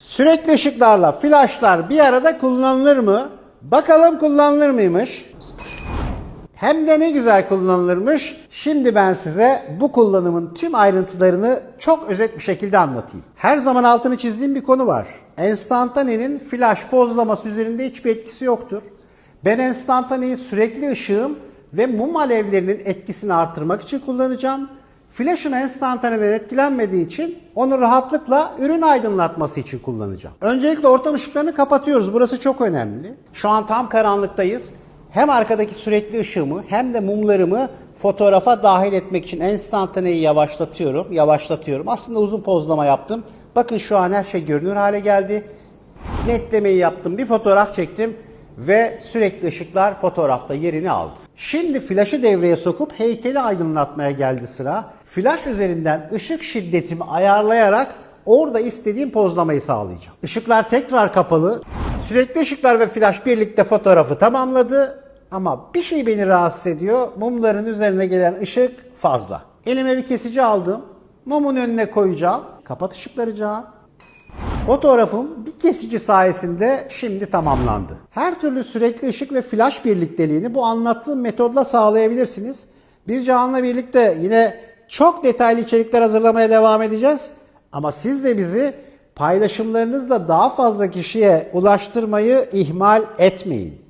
Sürekli ışıklarla flaşlar bir arada kullanılır mı? Bakalım kullanılır mıymış? Hem de ne güzel kullanılırmış. Şimdi ben size bu kullanımın tüm ayrıntılarını çok özet bir şekilde anlatayım. Her zaman altını çizdiğim bir konu var. Enstantane'nin flash pozlaması üzerinde hiçbir etkisi yoktur. Ben enstantaneyi sürekli ışığım ve mum alevlerinin etkisini artırmak için kullanacağım. Flash'ın enstantaneden etkilenmediği için onu rahatlıkla ürün aydınlatması için kullanacağım. Öncelikle ortam ışıklarını kapatıyoruz. Burası çok önemli. Şu an tam karanlıktayız. Hem arkadaki sürekli ışığımı hem de mumlarımı fotoğrafa dahil etmek için enstantaneyi yavaşlatıyorum. Yavaşlatıyorum. Aslında uzun pozlama yaptım. Bakın şu an her şey görünür hale geldi. Netlemeyi yaptım. Bir fotoğraf çektim ve sürekli ışıklar fotoğrafta yerini aldı. Şimdi flaşı devreye sokup heykeli aydınlatmaya geldi sıra. Flaş üzerinden ışık şiddetimi ayarlayarak orada istediğim pozlamayı sağlayacağım. Işıklar tekrar kapalı. Sürekli ışıklar ve flaş birlikte fotoğrafı tamamladı. Ama bir şey beni rahatsız ediyor. Mumların üzerine gelen ışık fazla. Elime bir kesici aldım. Mumun önüne koyacağım. Kapat ışıkları Can. Fotoğrafım bir kesici sayesinde şimdi tamamlandı. Her türlü sürekli ışık ve flash birlikteliğini bu anlattığım metodla sağlayabilirsiniz. Biz Cahan'la birlikte yine çok detaylı içerikler hazırlamaya devam edeceğiz. Ama siz de bizi paylaşımlarınızla daha fazla kişiye ulaştırmayı ihmal etmeyin.